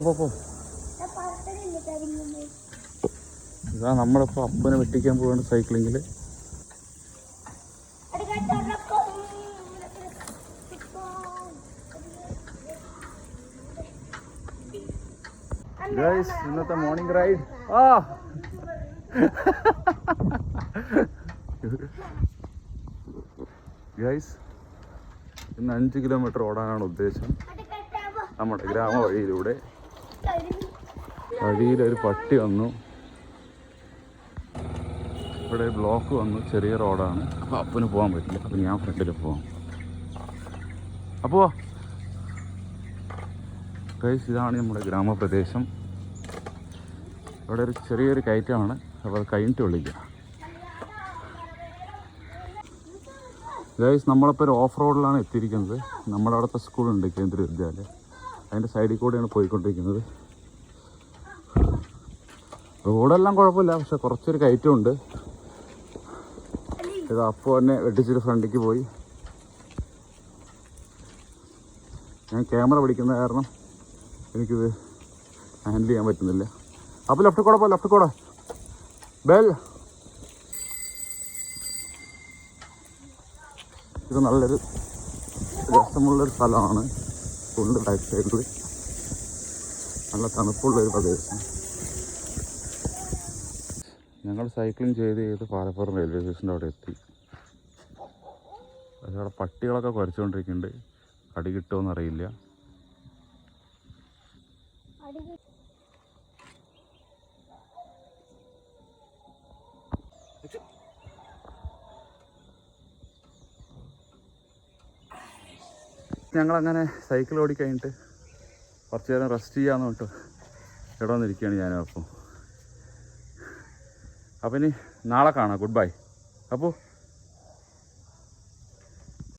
പോ പോ. ഇതാ നമ്മളിപ്പോൾ അപ്പനെ വെട്ടിക്കാൻ പോവാണ് സൈക്ലിങ്ങിൽ ഗൈസ് ഇന്നത്തെ മോർണിംഗ് റൈഡ് ആ. ഗൈസ് ഇന്ന് അഞ്ച് കിലോമീറ്റർ ഓടാനാണ് ഉദ്ദേശം. നമ്മുടെ ഗ്രാമ വഴിയിലൂടെ വഴിയിലൊരു പട്ടി വന്നു. ഇവിടെ ബ്ലോക്ക് വന്നു ചെറിയ റോഡാണ്. അപ്പോൾ അപ്പന് പോകാൻ പറ്റില്ല. അപ്പം ഞാൻ ഫ്രണ്ടിൽ പോവാം. അപ്പോൾ ഗൈസ് ഇതാണ് നമ്മുടെ ഗ്രാമപ്രദേശം. ഇവിടെ ഒരു ചെറിയൊരു കയറ്റമാണ്. അപ്പോൾ അത് കഴിഞ്ഞിട്ട് വിളിക്കാം. ഗൈസ് നമ്മളിപ്പോൾ ഒരു ഓഫ് റോഡിലാണ് എത്തിയിരിക്കുന്നത്. നമ്മുടെ അവിടുത്തെ സ്കൂളുണ്ട് കേന്ദ്ര വിദ്യാലയം. അതിന്റെ സൈഡിൽ കൂടെയാണ് പോയിക്കൊണ്ടിരിക്കുന്നത്. റോഡെല്ലാം കുഴപ്പമില്ല പക്ഷെ കുറച്ചൊരു കയറ്റമുണ്ട്. ഇത് അപ്പോൾ തന്നെ വെട്ടിച്ചിട്ട് ഫ്രണ്ടിലേക്ക് പോയി. ഞാൻ ക്യാമറ പിടിക്കുന്ന കാരണം എനിക്കിത് ഹാൻഡിൽ ചെയ്യാൻ പറ്റുന്നില്ല. അപ്പോൾ ലെഫ്റ്റ് കൂടെ പോ ലെഫ്റ്റ് കൂടെ. ബെൽ. ഇത് നല്ലൊരു രസമുള്ളൊരു സ്ഥലമാണ്. ഫുള്ള് ബാക്ക് സൈഡിൽ നല്ല തണുപ്പുള്ളൊരു പ്രദേശം. ഞങ്ങൾ സൈക്ലിംഗ് ചെയ്ത് ചെയ്ത് പാലപ്പുറം റെയിൽവേ സ്റ്റേഷന്റെ അവിടെ എത്തി. പക്ഷേ അവിടെ പട്ടികളൊക്കെ കുരച്ചുകൊണ്ടിരിക്കുന്നുണ്ട് കടി കിട്ടുമോ അറിയില്ല ഞങ്ങളങ്ങനെ സൈക്കിൾ ഓടിക്കഴിഞ്ഞിട്ട് കുറച്ച് നേരം റെസ്റ്റ് ചെയ്യാന്ന് പറഞ്ഞിട്ട് ഇവിടെ വന്നിരിക്കുകയാണ് ഞാനും അപ്പം. അപ്പം ഇനി നാളെ കാണാം. ഗുഡ് ബൈ അപ്പോൾ